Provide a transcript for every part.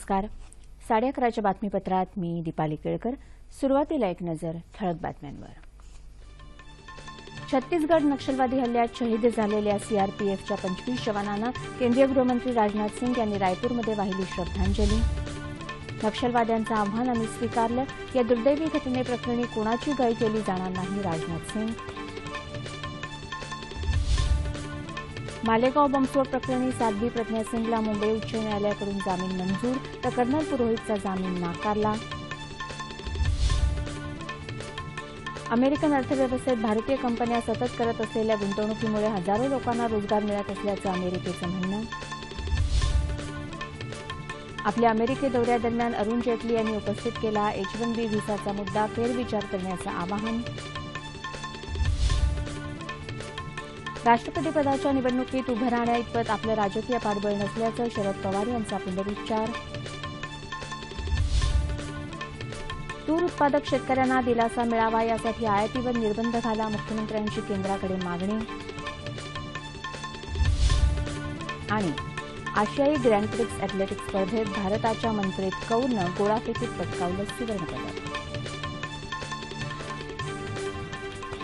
नमस्कार. साडे अकराच्या बातमीपत्रात मी दीपाली केळकर. सुरुवातीला एक नजर ठळक बातम्यांवर. छत्तीसगड नक्षलवादी हल्ल्यात शहीद झालेल्या सीआरपीएफच्या पंचवीस जवानांना केंद्रीय गृहमंत्री राजनाथ सिंग यांनी रायपूरमध्ये वाहिली श्रद्धांजली. नक्षलवाद्यांचं आव्हान आम्ही स्वीकारलं. या दुर्दैवी घटनेप्रकरणी कोणाची गय केली जाणार नाही राजनाथ सिंग. मालेगाव बॉम्बस्फोट प्रकरणी साध्वी प्रज्ञा सिंगला मुंबई उच्च न्यायालयाकडून जामीन मंजूर तर कर्नल पुरोहितचा जामीन नाकारला. अमेरिकन अर्थव्यवस्थेत भारतीय कंपन्या सतत करत असलेल्या गुंतवणुकीमुळे हजारो लोकांना रोजगार मिळत असल्याचं अमेरिकेचं म्हणणं. आपल्या अमेरिके दौऱ्यादरम्यान अरुण जेटली यांनी उपस्थित केला एच वन बी व्हिसाचा मुद्दा फेरविचार करण्याचं आवाहन. राष्ट्रपतीपदाच्या निवडणुकीत उभं राहण्याइतपत आपलं राजकीय पाठबळ नसल्याचं शरद पवार यांचा पुनरुच्चार तूर उत्पादक शेतकऱ्यांना दिलासा मिळावा यासाठी आयातीवर निर्बंध घाला मुख्यमंत्र्यांची केंद्राकडे मागणी. आणि आशियाई ग्रँड प्रिक्स अॅथलेटिक्स स्पर्धेत भारताच्या मनप्रीत कौरनं गोळाफेकीत पटकावलं सुवर्णपदक.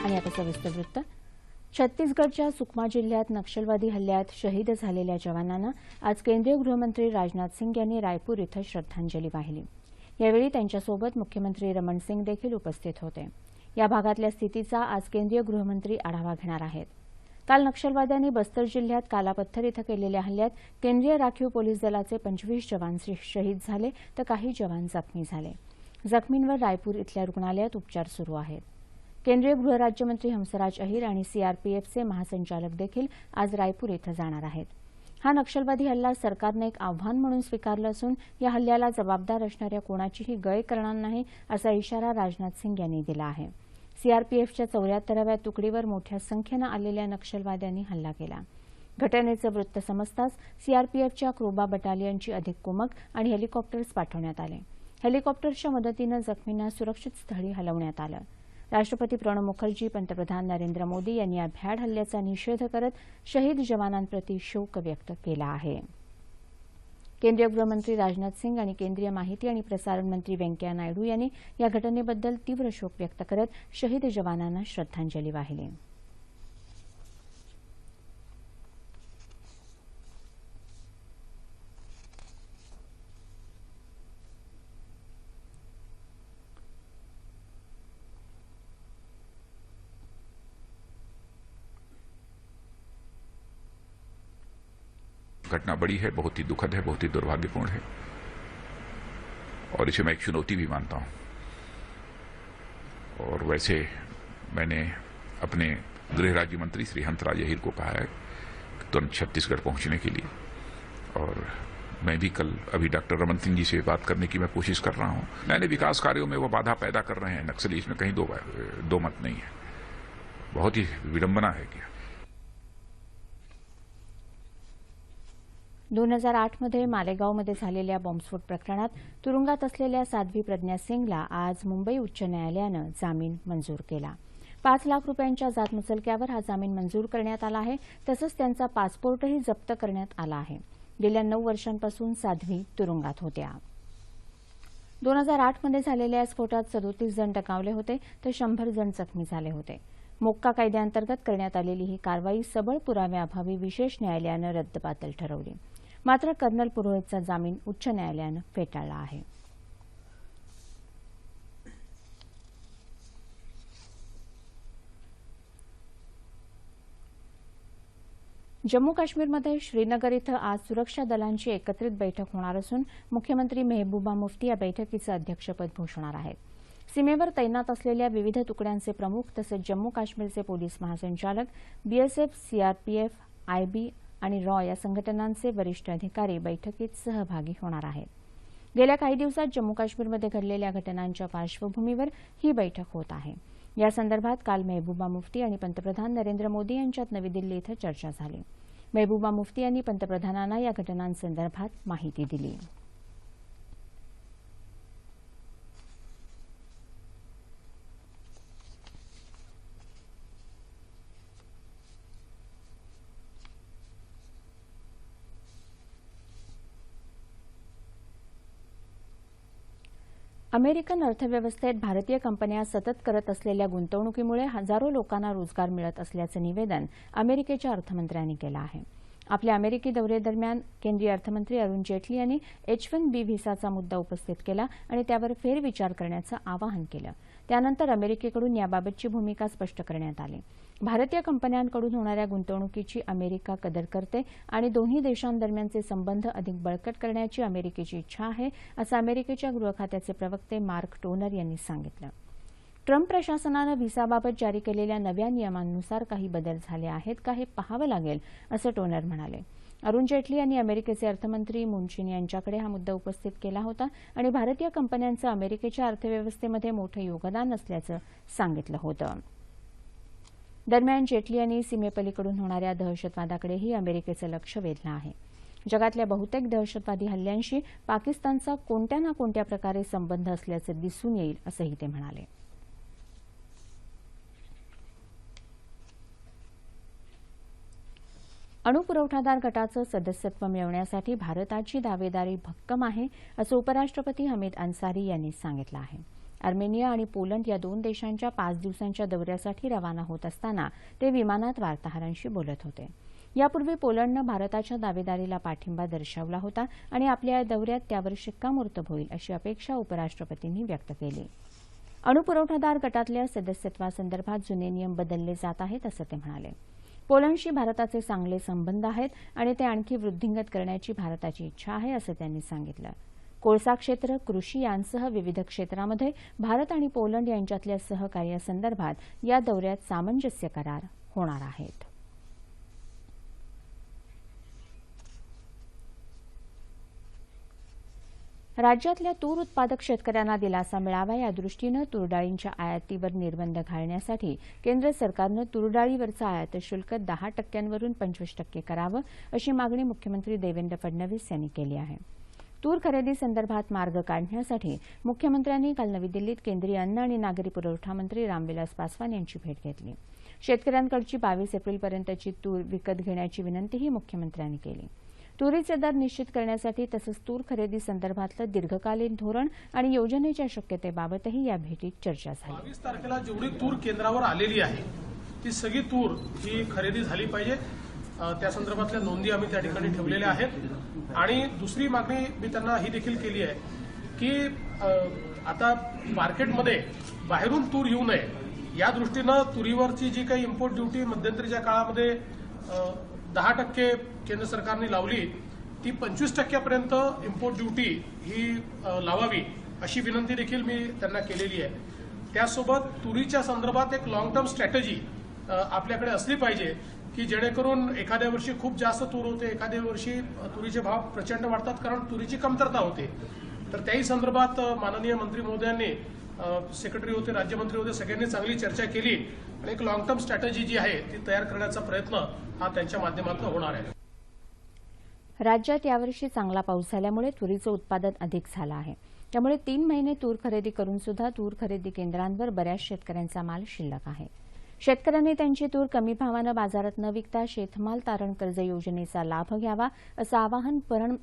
आणि आता सविस्तर वृत्त. छत्तीसगडच्या सुकमा जिल्ह्यात नक्षलवादी हल्ल्यात शहीद झालेल्या जवानांना आज केंद्रीय गृहमंत्री राजनाथ सिंग यांनी रायपूर इथं श्रद्धांजली वाहिली. यावेळी त्यांच्यासोबत मुख्यमंत्री रमण सिंग देखील उपस्थित होते. या भागातल्या स्थितीचा आज केंद्रीय गृहमंत्री आढावा घेणार आहेत. काल नक्षलवाद्यांनी बस्तर जिल्ह्यात कालापत्थर इथं केलेल्या हल्ल्यात केंद्रीय राखीव पोलीस दलाचे पंचवीस जवान शहीद झाले तर काही जवान जखमी झाले. जखमींवर रायपूर इथल्या रुग्णालयात उपचार सुरू आहेत. केंद्रीय गृहराज्यमंत्री हंसराज अहिर आणि सीआरपीएफचे महासंचालक देखील आज रायपूर इथं जाणार आहेत. हा नक्षलवादी हल्ला सरकारनं एक आव्हान म्हणून स्वीकारलं असून या हल्ल्याला जबाबदार असणाऱ्या कोणाचीही गय करणार नाही असा इशारा राजनाथ सिंग यांनी दिला आहे. सीआरपीएफच्या चौऱ्याहत्तराव्या तुकडीवर मोठ्या संख्येनं आलेल्या नक्षलवाद्यांनी हल्ला केला. घटनेचं वृत्त समजताच सीआरपीएफच्या क्रोबा बटालियनची अधिक कुमक आणि हेलिकॉप्टर्स पाठवण्यात आले. हेलिकॉप्टर्सच्या मदतीनं जखमींना सुरक्षित स्थळी हलवण्यात आलं. राष्ट्रपती प्रणव मुखर्जी पंतप्रधान नरेंद्र मोदी यांनी या भ्याड हल्ल्याचा निषेध करत शहीद जवानांप्रती शोक व्यक्त केला आहे. केंद्रीय गृहमंत्री राजनाथ सिंग आणि केंद्रीय माहिती आणि प्रसारण मंत्री व्यंकय्या नायडू यांनी या घटनेबद्दल तीव्र शोक व्यक्त करत शहीद जवानांना श्रद्धांजली वाहिली. घटना बड़ी है बहुत ही दुखद है बहुत ही दुर्भाग्यपूर्ण है। और इसे मैं एक चुनौती भी मानता हूँ। और वैसे मैंने अपने गृह राज्य मंत्री श्री हंसराज अहिर को कहा है तुरंत छत्तीसगढ़ पहुँचने के लिए। और मैं भी कल अभी डॉक्टर रमन सिंह जी से बात करने की मैं कोशिश कर रहा हूँ। नए विकास कार्यों में वो बाधा पैदा कर रहे हैं नक्सली इसमें कहीं दो, दो मत नहीं है। बहुत ही विडंबना है क्या दोन हजार आठमध्ये मालेगावमध्ये झालेल्या बॉम्बस्फोट प्रकरणात तुरुंगात असलेल्या साध्वी प्रज्ञा सिंगला आज मुंबई उच्च न्यायालयानं जामीन मंजूर केला. पाच लाख रुपयांच्या जातमुचलक्यावर हा जामीन मंजूर करण्यात आला आहे तसंच त्यांचा पासपोर्टही जप्त करण्यात आला आहे. गेल्या नऊ वर्षांपासून साध्वी तुरुंगात होत्या. दोन हजार आठमध्ये झालेल्या या स्फोटात सदोतीस जण टकावले होते तर शंभर जण जखमी झाले होते. मोक्का कायद्याअंतर्गत करण्यात आलेली ही कारवाई सबळ पुराव्याअभावी विशेष न्यायालयानं रद्दबातल ठरवली. मात्र कर्नल पुरोहितचा जामीन उच्च न्यायालयानं फेटाळला आहे. जम्मू काश्मीरमध्ये श्रीनगर इथं आज सुरक्षा दलांची एकत्रित बैठक होणार असून मुख्यमंत्री मेहबूबा मुफ्ती या बैठकीचं अध्यक्षपद भूषणार आहेत. सीमेवर तैनात असलेल्या विविध तुकड्यांचे प्रमुख तसंच जम्मू काश्मीरचे पोलीस महासंचालक बीएसएफ सीआरपीएफ आयबी आणि रॉ या संघटनांचे वरिष्ठ अधिकारी बैठकीत सहभागी होणार आहेत. गेल्या काही दिवसात जम्मू काश्मीरमध्ये घडलेल्या घटनांच्या पार्श्वभूमीवर ही बैठक होत आहे. या संदर्भात काल मेहबूबा मुफ्ती आणि पंतप्रधान नरेंद्र मोदी यांच्यात नवी दिल्ली इथं चर्चा झाली. मेहबूबा मुफ्ती यांनी पंतप्रधानांना या घटनांसंदर्भात माहिती दिली. अमेरिकन अर्थव्यवस्थेत भारतीय कंपन्या सतत करत असलेल्या गुंतवणुकीमुळे हजारो लोकांना रोजगार मिळत असल्याचं निवेदन अमेरिकेच्या अर्थमंत्र्यांनी केलं आहे. आपल्या अमेरिकी दौऱ्यादरम्यान केंद्रीय अर्थमंत्री अरुण जेटली यांनी एच वन बी व्हिसाचा मुद्दा उपस्थित केला आणि त्यावर फेरविचार करण्याचं आवाहन केलं. त्यानंतर अमेरिकेकडून याबाबतची भूमिका स्पष्ट करण्यात आली. भारतीय कंपन्यांकडून होणाऱ्या गुंतवणुकीची अमेरिका कदर करते आणि दोन्ही देशांदरम्यानचे संबंध अधिक बळकट करण्याची अमेरिकेची इच्छा आहे असं अमेरिकेच्या गृह खात्याचे प्रवक्ते मार्क टोनर यांनी सांगितलं. ट्रम्प प्रशासनानं व्हिसाबाबत जारी केलेल्या नव्या नियमांनुसार काही बदल झाले आहेत का हे पाहावं लागेल असं टोनर म्हणाले. अरुण जेटली यांनी अमेरिकेचे अर्थमंत्री मुनचिन यांच्याकडे हा मुद्दा उपस्थित केला होता आणि भारतीय कंपन्यांचं अमेरिकेच्या अर्थव्यवस्थेमध्ये मोठं योगदान असल्याचं सांगितलं होतं. दरम्यान जेटली यांनी सीमेपलीकडून होणाऱ्या दहशतवादाकडेही अमेरिकेचं लक्ष वेधलं आहे. जगातल्या बहुतेक दहशतवादी हल्ल्यांशी पाकिस्तानचा कोणत्या ना कोणत्या प्रकारे संबंध असल्याचं दिसून येईल असंही ते म्हणाले. अणुपुरवठादार गटाचं सदस्यत्व मिळवण्यासाठी भारताची दावेदारी भक्कम आहे असं उपराष्ट्रपती हमीद अन्सारी यांनी सांगितलं आहे. आर्मेनिया आणि पोलंड या दोन देशांच्या पाच दिवसांच्या दौऱ्यासाठी रवाना होत असताना ते विमानात वार्ताहरांशी बोलत होते. यापूर्वी पोलंडनं भारताच्या दावेदारीला पाठिंबा दर्शवला होता आणि आपल्या या दौऱ्यात त्यावर शिक्कामोर्तब होईल अशी अपेक्षा उपराष्ट्रपतींनी व्यक्त केली. अणुपुरवठादार गटातल्या सदस्यत्वासंदर्भात जुने नियम बदलले जात आहेत असं ते म्हणाले. पोलंडशी भारताचे चांगले संबंध आहेत आणि ते आणखी वृद्धिंगत करण्याची भारताची इच्छा आहे असं त्यांनी सांगितलं. कोळसा क्षेत्र कृषी यांसह विविध क्षेत्रामध्ये भारत आणि पोलंड यांच्यातल्या सहकार्यासंदर्भात या दौऱ्यात सामंजस्य करार होणार आहेत. राज्यातल्या तूर उत्पादक शेतकऱ्यांना दिलासा मिळावा या दृष्टीनं तुरडाळींच्या आयातीवर निर्बंध घालण्यासाठी केंद्र सरकारनं तुरडाळीवरचं आयात शुल्क दहा टक्क्यांवरून पंचवीस टक्के करावं अशी मागणी मुख्यमंत्री देवेंद्र फडणवीस यांनी केली आहे. तूर खरेदी संदर्भात मार्ग काढण्यासाठी मुख्यमंत्र्यांनी काल नवी दिल्लीत केंद्रीय अन्न आणि नागरी पुरवठा मंत्री रामविलास पासवान यांची भेट घेतली. शेतकऱ्यांकडची बावीस एप्रिलपर्यंतची तूर विकत घेण्याची विनंतीही मुख्यमंत्र्यांनी केली. तुरीचे दर निश्चित करण्यासाठी तसंच तूर खरेदी संदर्भातलं दीर्घकालीन धोरण आणि योजनेच्या शक्यतेबाबतही या भेटीत चर्चा झाली. बावीस तारखेला जेवढी तूर केंद्रावर आलेली आहे ती सगळी तूर ही खरेदी झाली पाहिजे. त्या संदर्भातल्या नोंदी आम्ही त्या ठिकाणी ठेवलेल्या आहेत. आणि दुसरी मागणी मी त्यांना ही देखील केली आहे की आता मार्केटमध्ये बाहेरून तूर येऊ नये या दृष्टीनं तुरीवरची जी काही इम्पोर्ट ड्युटी मध्यंतरीच्या काळामध्ये दहा टक्के केंद्र सरकारने लावली ती पंचवीस टक्क्यापर्यंत इम्पोर्ट ड्युटी ही लावावी अशी विनंती देखील मी त्यांना केलेली आहे. त्यासोबत तुरीच्या संदर्भात एक लॉंग टर्म स्ट्रॅटेजी आपल्याकडे असली पाहिजे की जेणेकरून एखाद्या वर्षी खूप जास्त तूर होते एखाद्या वर्षी तुरीचे भाव प्रचंड वाढतात कारण तुरीची कमतरता होते. तर त्याही संदर्भात माननीय मंत्री महोदयांनी सेक्रेटरी होते राज्यमंत्री होते सगळ्यांनी चांगली चर्चा केली आणि एक लॉंग टर्म स्ट्रॅटेजी जी आहे ती तयार करण्याचा प्रयत्न हा त्यांच्या माध्यमातून होणार आहे. राज्यात यावर्षी चांगला पाऊस झाल्यामुळे तुरीचं उत्पादन अधिक झालं आहे. त्यामुळे तीन महिने तूर खरेदी करून सुद्धा तूर खरेदी केंद्रांवर बऱ्याच शेतकऱ्यांचा माल शिल्लक आहे. शेतकऱ्यांनी त्यांची तूर कमी भावानं बाजारात न विकता शेतमाल तारण कर्ज योजनेचा लाभ घ्यावा असं आवाहन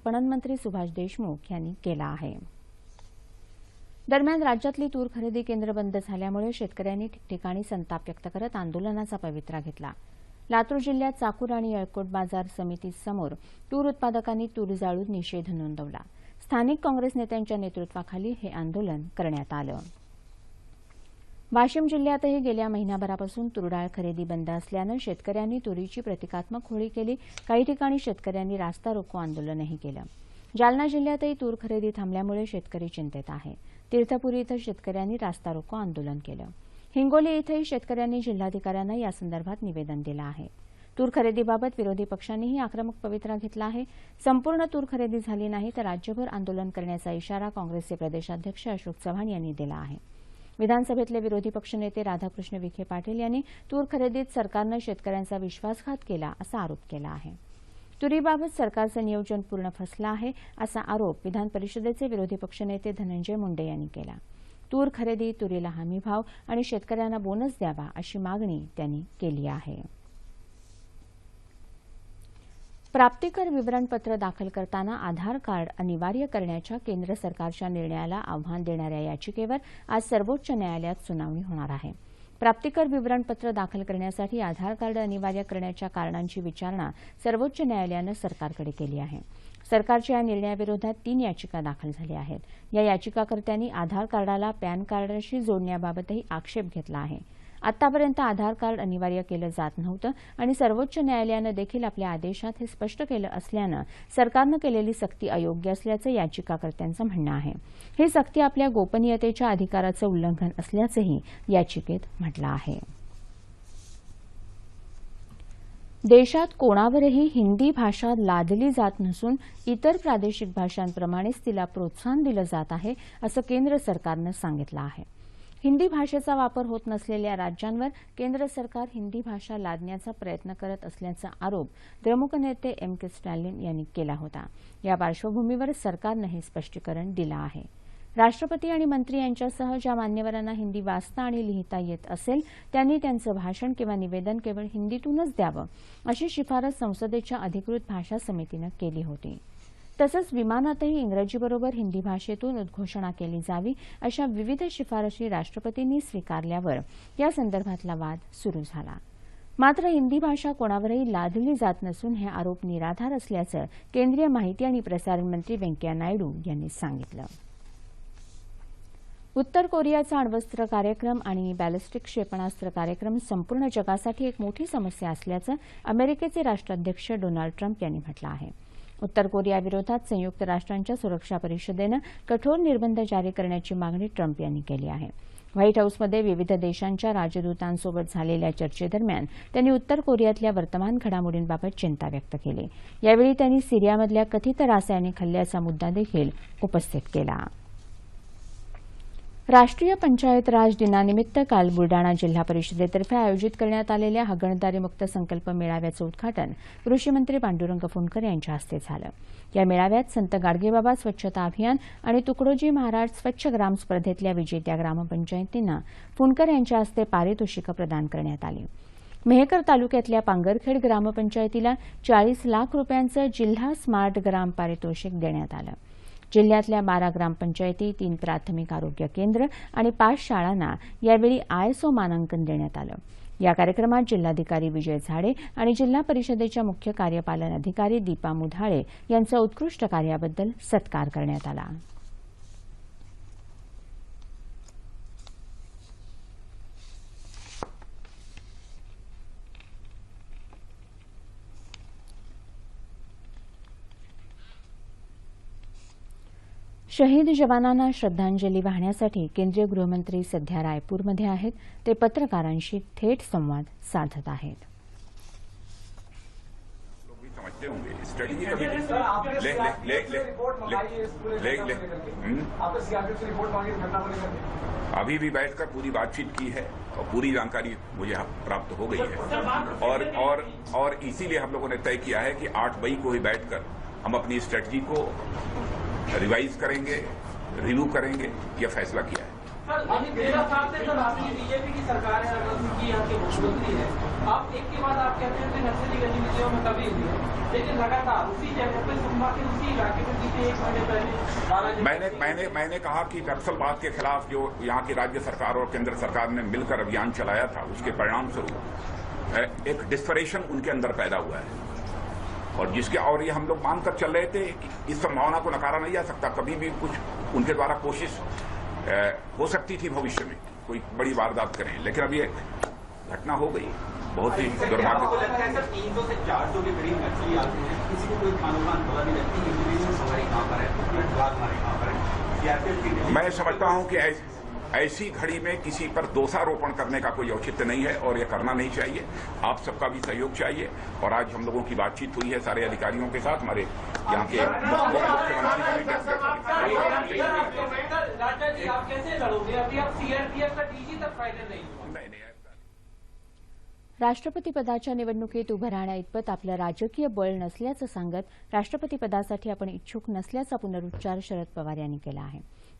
पणनमंत्री सुभाष देशमुख यांनी केलं आहे. दरम्यान राज्यातली तूर खरेदी केंद्र बंद झाल्यामुळे शेतकऱ्यांनी ठिकठिकाणी संताप व्यक्त करत आंदोलनाचा पवित्रा घेतला. लातूर जिल्ह्यात चाकूर आणि अळकोट बाजार समितीसमोर तूर उत्पादकांनी तूर जाळून निषेध नोंदवला. स्थानिक काँग्रेस नेत्यांच्या नेतृत्वाखाली हे आंदोलन करण्यात आलं. वाशिम जिल्ह्यातही गेल्या महिनाभरापासून तुरडाळ खरेदी बंद असल्यानं शेतकऱ्यांनी तुरीची प्रतिकात्मक होळी केली. काही ठिकाणी शेतकऱ्यांनी रास्ता रोको आंदोलनही केलं. जालना जिल्ह्यातही तूर खरेदी थांबल्यामुळे शेतकरी चिंतेत आहे. तीर्थपुरी इथं शेतकऱ्यांनी रास्ता रोको आंदोलन केलं. हिंगोली इथंही शेतकऱ्यांनी जिल्हाधिकाऱ्यांना यासंदर्भात निवेदन दिलं आहे. तूर खरेदीबाबत विरोधी पक्षांनीही आक्रमक पवित्रा घेतला आहे. संपूर्ण तूर खरेदी झाली नाही तर राज्यभर आंदोलन करण्याचा इशारा काँग्रेसचे प्रदेशाध्यक्ष अशोक चव्हाण यांनी दिला आहे. विधानसभेतले विरोधी पक्षनेते राधाकृष्ण विखे पाटील यांनी तूर खरेदीत सरकारनं शेतकऱ्यांचा विश्वासघात केला असा आरोप केला आहे. तुरीबाबत सरकारचं नियोजन पूर्ण फसलं आहे असा आरोप विधान परिषदेचे विरोधी पक्षनेते धनंजय मुंडे यांनी केला. तूर खरेदी तुरीला हमीभाव आणि शेतकऱ्यांना बोनस द्यावा अशी मागणी त्यांनी केली आहे. प्राप्तिकर विवरणपत्र दाखल करताना आधार कार्ड अनिवार्य करण्याच्या केंद्र सरकारच्या निर्णयाला आव्हान देणाऱ्या याचिकेवर आज सर्वोच्च न्यायालयात सुनावणी होणार आहे. प्राप्तिकर विवरणपत्र दाखल करण्यासाठी आधार कार्ड अनिवार्य करण्याच्या कारणांची विचारणा सर्वोच्च न्यायालयानं सरकारकडे केली आहे. सरकारच्या या निर्णयाविरोधात तीन याचिका दाखल झाल्या आहेत. या याचिकाकर्त्यांनी आधार कार्डाला पॅन कार्डाशी जोडण्याबाबतही आक्षेप घेतला आहे. आतापर्यंत आधार कार्ड अनिवार्य केलं जात नव्हतं आणि सर्वोच्च न्यायालयानं देखील आपल्या आदेशात हे स्पष्ट केलं असल्यानं सरकारनं केलेली सक्ती अयोग्य असल्याचं याचिकाकर्त्यांचं म्हणणं आहे. ही सक्ती आपल्या गोपनीयतेच्या अधिकाराचं उल्लंघन असल्याचंही याचिकेत म्हटलं आहे. देशात कोणावरही हिंदी भाषा लादली जात नसून इतर प्रादेशिक भाषांप्रमाणेच तिला प्रोत्साहन दिलं जात आहे असं केंद्र सरकारनं सांगितलं आहे. हिंदी भाषेचा वापर होत नसलेल्या राज्यांवर केंद्र सरकार हिंदी भाषा लादण्याचा प्रयत्न करत असल्याचा आरोप द्रमुक नेते एम के स्टॅलिन यांनी केला होता. या पार्श्वभूमीवर सरकारनं हे स्पष्टीकरण दिलं आहे. राष्ट्रपती आणि मंत्री यांच्यासह ज्या मान्यवरांना हिंदी वाचता आणि लिहिता येत असेल त्यांनी त्यांचं भाषण किंवा निवेदन केवळ हिंदीतूनच द्यावं अशी शिफारस संसदेच्या अधिकृत भाषा समितीनं केली होती. तसंच विमानातही इंग्रजीबरोबर हिंदी भाषेतून उद्घोषणा केली जावी अशा विविध शिफारशी राष्ट्रपतींनी स्वीकारल्यावर या संदर्भातला वाद सुरू झाला. मात्र हिंदी भाषा कोणावरही लादली जात नसून हे आरोप निराधार असल्याचं केंद्रीय माहिती आणि प्रसारण मंत्री व्यंकय्या नायडू यांनी सांगितलं. उत्तर कोरियाचा अण्वस्त्र कार्यक्रम आणि बॅलिस्टिक क्षेपणास्त्र कार्यक्रम संपूर्ण जगासाठी एक मोठी समस्या असल्याचं अमेरिकेचे राष्ट्राध्यक्ष डोनाल्ड ट्रम्प यांनी म्हटलं आहे. उत्तर कोरियाविरोधात संयुक्त राष्ट्रांच्या सुरक्षा परिषदेनं कठोर निर्बंध जारी करण्याची मागणी ट्रम्प यांनी केली आहे. व्हाईट हाऊसमध्ये विविध देशांच्या राजदूतांसोबत झालेल्या चर्चेदरम्यान त्यांनी उत्तर कोरियातल्या वर्तमान घडामोडींबाबत चिंता व्यक्त केली. यावेळी त्यांनी सिरियामधल्या कथित रासायनिक हल्ल्याचा मुद्दा देखील उपस्थित केला. राष्ट्रीय पंचायत राज दिनानिमित्त काल बुलडाणा जिल्हा परिषदेतर्फे आयोजित करण्यात आलेल्या हगणदारीमुक्त संकल्प मेळाव्याचं उद्घाटन कृषीमंत्री पांडुरंग फुंडकर यांच्या हस्ते झालं. या मेळाव्यात संत गाडगेबाबा स्वच्छता अभियान आणि तुकडोजी महाराज स्वच्छ ग्राम स्पर्धेतल्या विजेत्या ग्रामपंचायतींना फुंडकर यांच्या हस्ते पारितोषिकं प्रदान करण्यात आली. मेहकर तालुक्यातल्या पांगरखेड ग्रामपंचायतीला चाळीस लाख रुपयांचं जिल्हा स्मार्ट ग्राम पारितोषिक देण्यात आलं. जिल्ह्यातल्या बारा ग्रामपंचायती तीन प्राथमिक आरोग्य केंद्र आणि पाच शाळांना यावेळी आयएसओ मानांकन देण्यात आलं. या कार्यक्रमात जिल्हाधिकारी विजय झाडे आणि जिल्हा परिषदेच्या मुख्य कार्यपालन अधिकारी दीपा मुधाळे यांचा उत्कृष्ट कार्याबद्दल सत्कार करण्यात आला. शहीद जवानांना श्रद्धांजली वाहण्यासाठी केंद्रीय गृहमंत्री सध्या रायपूरमध्ये आहेत. पत्रकारांशी थेट संवाद साधत आहेत. अभी भी बैठकर पूरी बातचीत की है और पूरी जानकारी मुझे प्राप्त हो गई है। और और और इसीलिए हम लोगों ने तय किया है कि आठ मई को ही बैठकर हम अपनी स्ट्रेटजी को रिवाइज करेंगे रिव्यू करेंगे यह फैसला किया है। बीजेपी की सरकार है यहाँ के मुख्यमंत्री है आप एक के बाद आप कहते हैं कि नक्सली गतिविधियों में कभी है लेकिन लगातार उसी जगह पे के उसी इलाके में बीते एक महीने पहले मैंने मैंने मैंने कहा कि नक्सलवाद के खिलाफ जो यहाँ की राज्य सरकार और केंद्र सरकार ने मिलकर अभियान चलाया था उसके परिणाम स्वरूप एक डिस्परेशन उनके अंदर पैदा हुआ है। और जिसके और ये हम लोग मानकर चल रहे थे कि इस संभावना को नकारा नहीं जा सकता। कभी भी कुछ उनके द्वारा कोशिश अ, हो सकती थी भविष्य में कोई बड़ी वारदात करें। लेकिन अब ये घटना हो गई। बहुत ही आपको दुर्भाग्य लगता है सर तीन सौ से चार सौ के करीब नक्सली आते हैं? किसी को कोई खानोखान पता नहीं लगती इंडिविजुअल हमारे कहाँ पर है बात हमारे कहाँ पर है सीआरपीएफ की मैं समझता हूं कि ऐस- घड़ी में किसी पर दोषारोपण करने का कोई औचित्य नहीं है और यह करना नहीं चाहिए। आप सबका भी सहयोग चाहिए। और आज हम लोगों की बातचीत हुई है सारे अधिकारियों के साथ। हमारे यहाँ के राष्ट्रपती पदाच्या निवडणुकीत उभं राहण्याइतपत आपलं राजकीय बळ नसल्याचं सांगत राष्ट्रपती पदासाठी आपण इच्छुक नसल्याचा पुनरुच्चार शरद पवार यांनी केला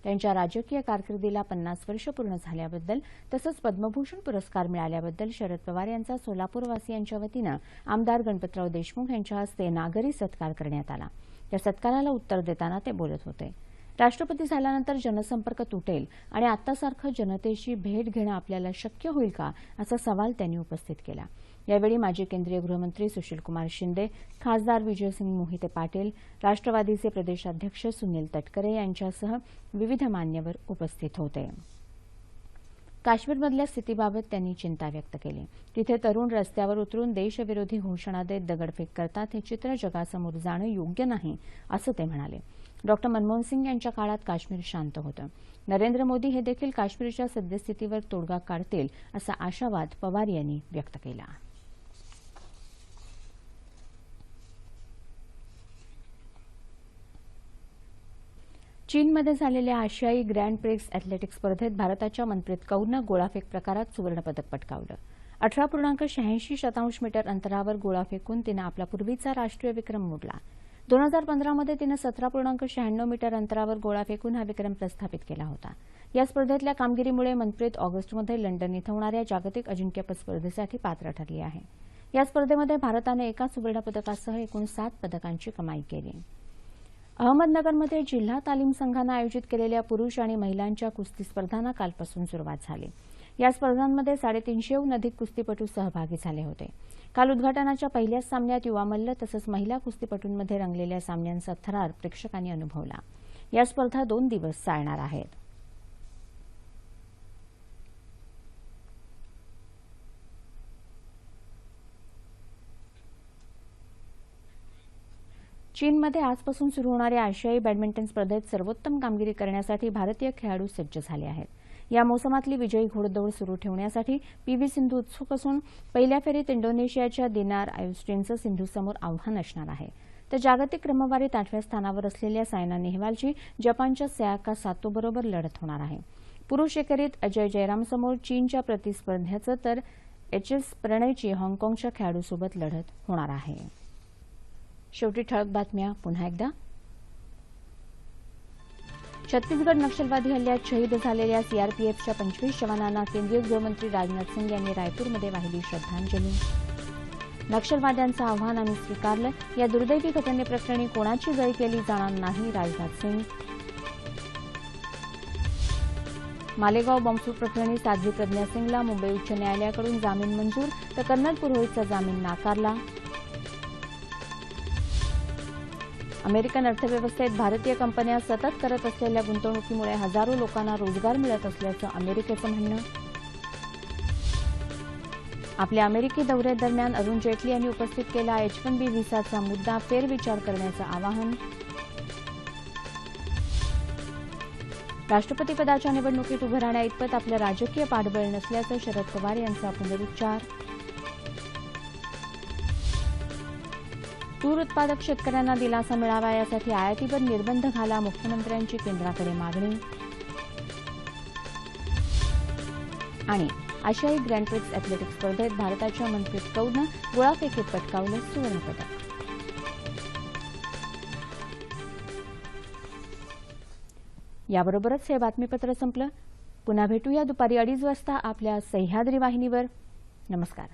त्यांच्या राजकीय कारकिर्दीला पन्नास वर्ष पूर्ण झाल्याबद्दल तसंच पद्मभूषण पुरस्कार मिळाल्याबद्दल शरद पवार यांचा सोलापूरवासियांच्या वतीनं आमदार गणपतराव देशमुख यांच्या हस्ते नागरी सत्कार करण्यात आला. या सत्काराला उत्तर देताना ते बोलत होते. राष्ट्रपती झाल्यानंतर जनसंपर्क तुटेल आणि आत्तासारखं जनतेशी भेट घेणं आपल्याला शक्य होईल का असा सवाल त्यांनी उपस्थित केला. यावेळी माजी केंद्रीय गृहमंत्री सुशीलकुमार शिंदे खासदार विजयसिंग मोहिते पाटील राष्ट्रवादीचे प्रदेशाध्यक्ष सुनील तटकरे यांच्यासह विविध मान्यवर उपस्थित होते. काश्मीरमधल्या स्थितीबाबत त्यांनी चिंता व्यक्त केली. तिथे तरुण रस्त्यावर उतरून देशविरोधी घोषणा देत दगडफेक करतात हे चित्र जगासमोर जाणं योग्य नाही असं ते म्हणाले. डॉक्टर मनमोहन सिंग यांच्या काळात काश्मीर शांत होतं. नरेंद्र मोदी हे देखील काश्मीरच्या सद्यस्थितीवर तोडगा काढतील असा आशावाद पवार यांनी व्यक्त केला. चीनमध्ये झालेल्या आशियाई ग्रँड प्रिक्स अॅथलेटिक्स स्पर्धेत भारताच्या मनप्रीत कौरनं गोळाफेक प्रकारात सुवर्णपदक पटकावलं. अठरा पूर्णांक शहाऐंशी शतांश मीटर अंतरावर गोळा फेकून तिनं आपला पूर्वीचा राष्ट्रीय विक्रम मोडला. दोन हजार पंधरामध्ये तिनं सतरा पूर्णांक शहाण्णव मीटर अंतरावर गोळा फेकून हा विक्रम प्रस्थापित केला होता. या स्पर्धेतल्या कामगिरीमुळे मनप्रीत ऑगस्टमध्ये लंडन इथं होणाऱ्या जागतिक अजिंक्यपद स्पर्धेसाठी पात्र ठरली आहे. या स्पर्धेमध्ये भारतानं एका सुवर्णपदकासह एकूण सात पदकांची कमाई केली. अहमदनगरमध्ये जिल्हा तालीम संघानं आयोजित केलेल्या पुरुष आणि महिलांच्या कुस्ती स्पर्धांना कालपासून सुरुवात झाली. या स्पर्धांमध्ये साडेतीनशेहून अधिक कुस्तीपटू सहभागी झाले होते. काल उद्घाटनाच्या पहिल्याच सामन्यात युवा मल्ल तसंच महिला कुस्तीपटूंमध्ये रंगलेल्या सामन्यांचा थरार प्रेक्षकांनी अनुभवला. या स्पर्धा दोन दिवस चालणार आहेत. चीनमध्ये आजपासून सुरू होणाऱ्या आशियाई बॅडमिंटन स्पर्धेत सर्वोत्तम कामगिरी करण्यासाठी भारतीय खेळाडू सज्ज झाले आहेत. या मोसमातली विजयी घोडदौड सुरू ठेवण्यासाठी पी व्ही सिंधू उत्सुक असून पहिल्या फेरीत इंडोनेशियाच्या दिनार आयुस्टीनचं सिंधूसमोर आव्हान असणार आहे. तर जागतिक क्रमवारीत आठव्या स्थानावर असलेल्या सायना नेहवालची जपानच्या सयाका सातोबरोबर लढत होणार आहे. पुरुष एकेरीत अजय जयरामसमोर चीनच्या प्रतिस्पर्ध्याचं तर एच एस प्रणयची हाँगकाँगच्या खेळाडूसोबत लढत होणार आहे. शेवटी ठळक बातम्या पुन्हा एकदा. छत्तीसगड नक्षलवादी हल्ल्यात शहीद झालेल्या सीआरपीएफच्या पंचवीस जवानांना केंद्रीय गृहमंत्री राजनाथ सिंग यांनी रायपूरमध्ये वाहिली श्रद्धांजली. नक्षलवाद्यांचं आव्हान आम्ही स्वीकारलं. या दुर्दैवी घटनेप्रकरणी कोणाची गय केली जाणार नाही राजनाथ सिंग. मालेगाव बॉम्बस्फोट प्रकरणी साध्वी प्रज्ञा सिंगला मुंबई उच्च न्यायालयाकडून जामीन मंजूर तर कर्नल पुरोहितचा जामीन नाकारला. अमेरिकन अर्थव्यवस्थेत भारतीय कंपन्या सतत करत असलेल्या गुंतवणुकीमुळे हजारो लोकांना रोजगार मिळत असल्याचं अमेरिकेचं म्हणणं. आपल्या अमेरिकी दौऱ्यादरम्यान अरुण जेटली यांनी उपस्थित केला एच वन बी व्हिसाचा मुद्दा फेरविचार करण्याचं आवाहन. राष्ट्रपतीपदाच्या निवडणुकीत उभं राहण्याइतपत आपलं राजकीय पाठबळ नसल्याचं शरद पवार यांचा पुनरुच्चार. तूर उत्पादक शेतकऱ्यांना दिलासा मिळावा यासाठी आयातीवर निर्बंध घाला मुख्यमंत्र्यांची केंद्राकडे मागणी. आणि आशियाई ग्रँड प्रिक्स स्पर्धेत भारताच्या मनप्रीत कौरनं गोळाफेकीत पटकावलं सुवर्णपदक. याबरोबरच हे बातमीपत्र संपलं. पुन्हा भेटूया दुपारी अडीच वाजता आपल्या सह्याद्री वाहिनीवर. नमस्कार.